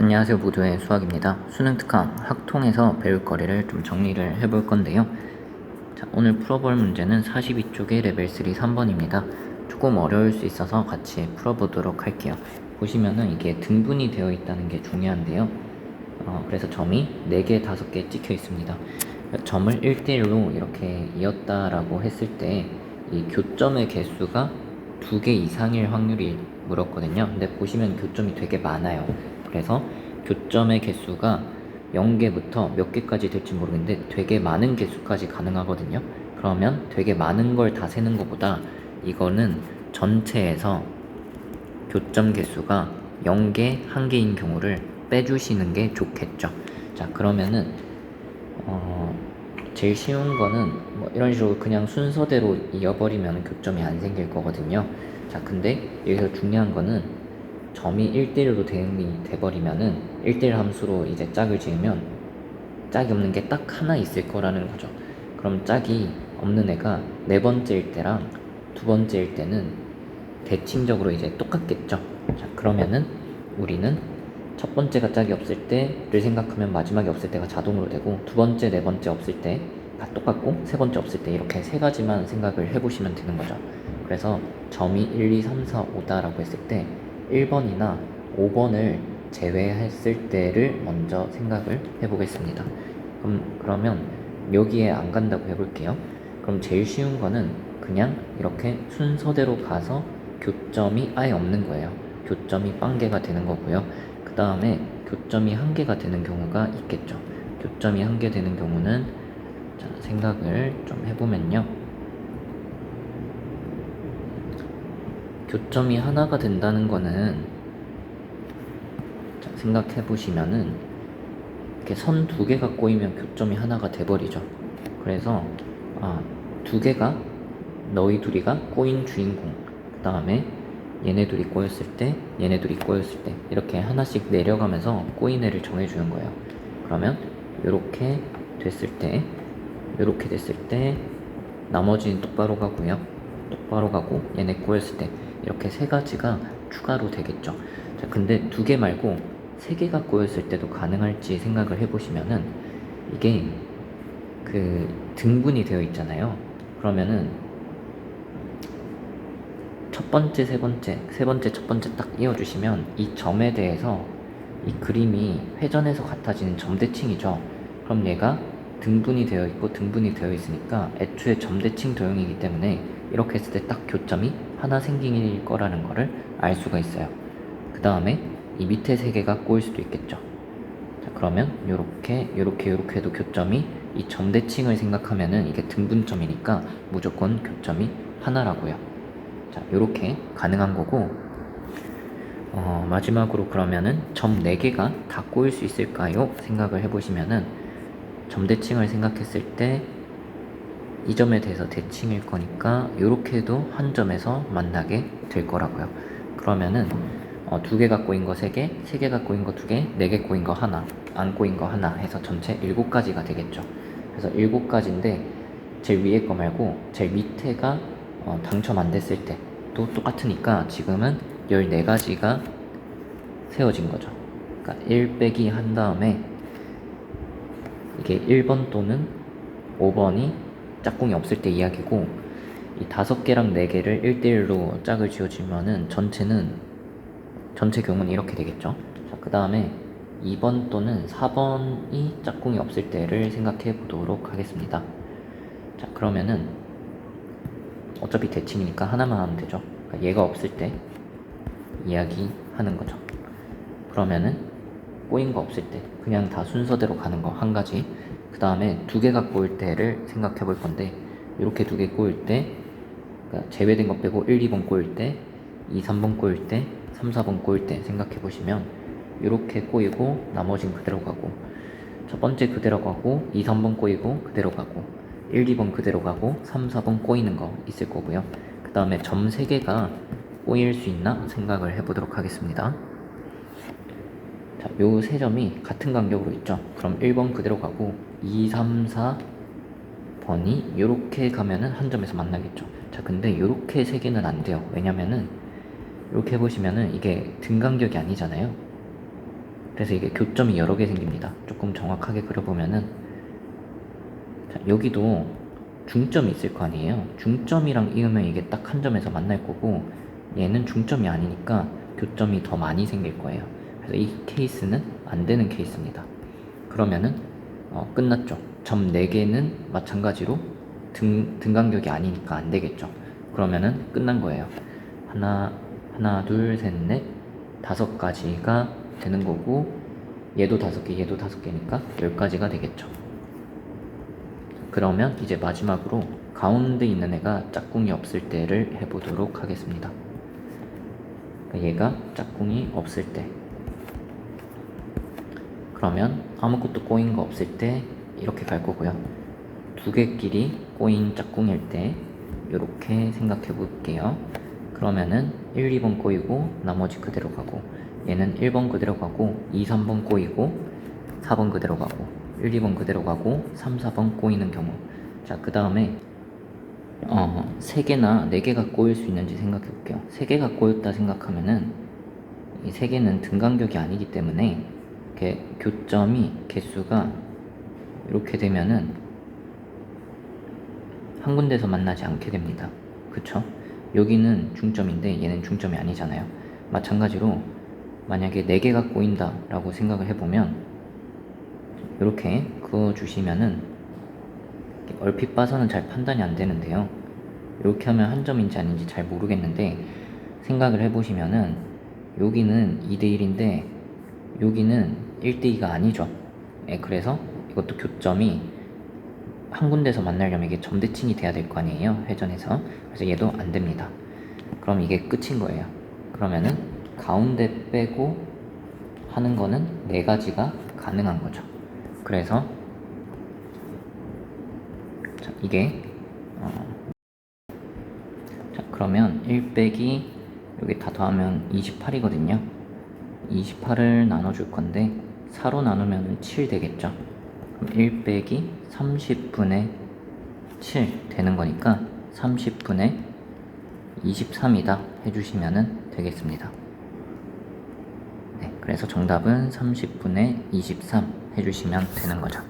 안녕하세요 모두의 수학입니다. 수능 특강 학통에서 배울 거리를 좀 정리를 해볼 건데요. 자, 오늘 풀어볼 문제는 42쪽의 레벨 3 3번입니다. 조금 어려울 수 있어서 같이 풀어보도록 할게요. 보시면은 이게 등분이 되어 있다는 게 중요한데요. 어, 그래서 점이 4개, 5개 찍혀 있습니다. 점을 1대1로 이렇게 이었다라고 했을 때 이 교점의 개수가 2개 이상일 확률이 물었거든요. 근데 보시면 교점이 되게 많아요. 그래서 교점의 개수가 0개부터 몇 개까지 될지 모르겠는데 되게 많은 개수까지 가능하거든요. 그러면 되게 많은 걸 다 세는 것보다 이거는 전체에서 교점 개수가 0개, 1개인 경우를 빼주시는 게 좋겠죠. 자, 그러면은 어, 제일 쉬운 거는 뭐 이런 식으로 그냥 순서대로 이어버리면 교점이 안 생길 거거든요. 자, 근데 여기서 중요한 거는 점이 1대1로 대응이 돼버리면은 1대1 함수로 이제 짝을 지으면 짝이 없는 게 딱 하나 있을 거라는 거죠. 그럼 짝이 없는 애가 네 번째일 때랑 두 번째일 때는 대칭적으로 이제 똑같겠죠. 자, 그러면은 우리는 첫 번째가 짝이 없을 때를 생각하면 마지막에 없을 때가 자동으로 되고 두 번째, 네 번째 없을 때 다 똑같고 세 번째 없을 때 이렇게 세 가지만 생각을 해보시면 되는 거죠. 그래서 점이 1, 2, 3, 4, 5다라고 했을 때 1번이나 5번을 제외했을 때를 먼저 생각을 해보겠습니다. 그럼 그러면 여기에 안 간다고 해볼게요. 그럼 제일 쉬운 거는 그냥 이렇게 순서대로 가서 교점이 아예 없는 거예요. 교점이 빵개가 되는 거고요. 그 다음에 교점이 한 개가 되는 경우가 있겠죠. 교점이 한 개 되는 경우는 자, 생각을 좀 해보면요. 교점이 하나가 된다는 거는 자, 생각해 보시면은 이렇게 선 두 개가 꼬이면 교점이 하나가 돼버리죠. 그래서 아, 두 개가 너희 둘이가 꼬인 주인공. 그 다음에 얘네 둘이 꼬였을 때, 얘네 둘이 꼬였을 때 이렇게 하나씩 내려가면서 꼬인 애를 정해주는 거예요. 그러면 이렇게 됐을 때, 이렇게 됐을 때 나머지는 똑바로 가고요. 똑바로 가고 얘네 꼬였을 때 이렇게 세 가지가 추가로 되겠죠. 자, 근데 두 개 말고 세 개가 꼬였을 때도 가능할지 생각을 해보시면은 이게 그 등분이 되어 있잖아요. 그러면은 첫 번째, 세 번째, 세 번째, 첫 번째 딱 이어주시면 이 점에 대해서 이 그림이 회전해서 같아지는 점대칭이죠. 그럼 얘가 등분이 되어 있고 등분이 되어 있으니까 애초에 점대칭 도형이기 때문에 이렇게 했을 때 딱 교점이 하나 생길 거라는 거를 알 수가 있어요. 그 다음에 이 밑에 세 개가 꼬일 수도 있겠죠. 자, 그러면 요렇게 요렇게 요렇게 해도 교점이 이 점대칭을 생각하면은 이게 등분점이니까 무조건 교점이 하나라고요. 자, 요렇게 가능한 거고 어, 마지막으로 그러면은 점 4개가 다 꼬일 수 있을까요? 생각을 해보시면은 점대칭을 생각했을 때 이 점에 대해서 대칭일 거니까 이렇게도 한 점에서 만나게 될 거라고요. 그러면은 어, 두개 갖고 있는 거세 개, 세개 갖고 있는 거두 개, 네 개 꼬인 거 하나, 안 꼬인 거 하나 해서 전체 일곱 가지가 되겠죠. 그래서 일곱 가지인데 제일 위에 거 말고 제일 밑에가 어, 당첨 안 됐을 때도 똑같으니까 지금은 14가지가 세워진 거죠. 그러니까 1 빼기 한 다음에 이게 1번 또는 5번이 짝꿍이 없을 때 이야기고 이 다섯 개랑 네 개를 1대1로 짝을 지어주면은 전체는 전체 경우는 이렇게 되겠죠. 자, 그 다음에 2번 또는 4번이 짝꿍이 없을 때를 생각해 보도록 하겠습니다. 자, 그러면은 어차피 대칭이니까 하나만 하면 되죠. 그러니까 얘가 없을 때 이야기하는 거죠. 그러면은 꼬인 거 없을 때 그냥 다 순서대로 가는 거 한 가지. 그 다음에 두 개가 꼬일 때를 생각해 볼 건데 이렇게 두 개 꼬일 때 그러니까 제외된 거 빼고 1, 2번 꼬일 때 2, 3번 꼬일 때 3, 4번 꼬일 때 생각해 보시면 이렇게 꼬이고 나머진 그대로 가고 첫 번째 그대로 가고 2, 3번 꼬이고 그대로 가고 1, 2번 그대로 가고 3, 4번 꼬이는 거 있을 거고요. 그 다음에 점 3개가 꼬일 수 있나 생각을 해보도록 하겠습니다. 자, 요세 점이 같은 간격으로 있죠. 그럼 1번 그대로 가고 2, 3, 4번이 이렇게 가면은 한 점에서 만나겠죠. 자, 근데 이렇게 세 개는 안 돼요. 왜냐면은 이렇게 해보시면은 이게 등 간격이 아니잖아요. 그래서 이게 교점이 여러 개 생깁니다. 조금 정확하게 그려보면은 자, 여기도 중점이 있을 거 아니에요. 중점이랑 이으면 이게 딱 한 점에서 만날 거고 얘는 중점이 아니니까 교점이 더 많이 생길 거예요. 이 케이스는 안 되는 케이스입니다. 그러면은 어, 끝났죠. 점 4개는 마찬가지로 등, 등간격이 아니니까 안 되겠죠. 그러면은 끝난 거예요. 하나, 하나, 둘, 셋, 넷, 다섯 가지가 되는 거고 얘도 다섯 개, 얘도 다섯 개니까 열 가지가 되겠죠. 그러면 이제 마지막으로 가운데 있는 애가 짝꿍이 없을 때를 해보도록 하겠습니다. 그러니까 얘가 짝꿍이 없을 때. 그러면 아무것도 꼬인 거 없을 때 이렇게 갈 거고요. 두 개끼리 꼬인 짝꿍일 때 이렇게 생각해 볼게요. 그러면은 1, 2번 꼬이고 나머지 그대로 가고 얘는 1번 그대로 가고 2, 3번 꼬이고 4번 그대로 가고 1, 2번 그대로 가고 3, 4번 꼬이는 경우 자 그 다음에 어, 3개나 4개가 꼬일 수 있는지 생각해 볼게요 3개가 꼬였다 생각하면은 이 3개는 등간격이 아니기 때문에 이렇게 교점이 개수가 이렇게 되면은 한 군데서 만나지 않게 됩니다. 그쵸? 여기는 중점인데 얘는 중점이 아니잖아요. 마찬가지로 만약에 4개가 꼬인다 라고 생각을 해보면 이렇게 그어주시면은 얼핏 봐서는 잘 판단이 안 되는데요. 이렇게 하면 한 점인지 아닌지 잘 모르겠는데 생각을 해보시면은 여기는 2대1인데 여기는 1대2가 아니죠. 예, 그래서 이것도 교점이 한 군데서 만나려면 이게 점대칭이 돼야 될 거 아니에요 회전에서. 그래서 얘도 안 됩니다. 그럼 이게 끝인 거예요. 그러면은 가운데 빼고 하는 거는 네 가지가 가능한 거죠. 그래서 자, 이게 어, 자 그러면 1 빼기 여기 다 더하면 28이거든요. 28을 나눠줄 건데 4로 나누면 7 되겠죠 그럼 1 빼기 30분의 7 되는 거니까 30분의 23이다 해주시면 되겠습니다. 네, 그래서 정답은 30분의 23 해주시면 되는 거죠.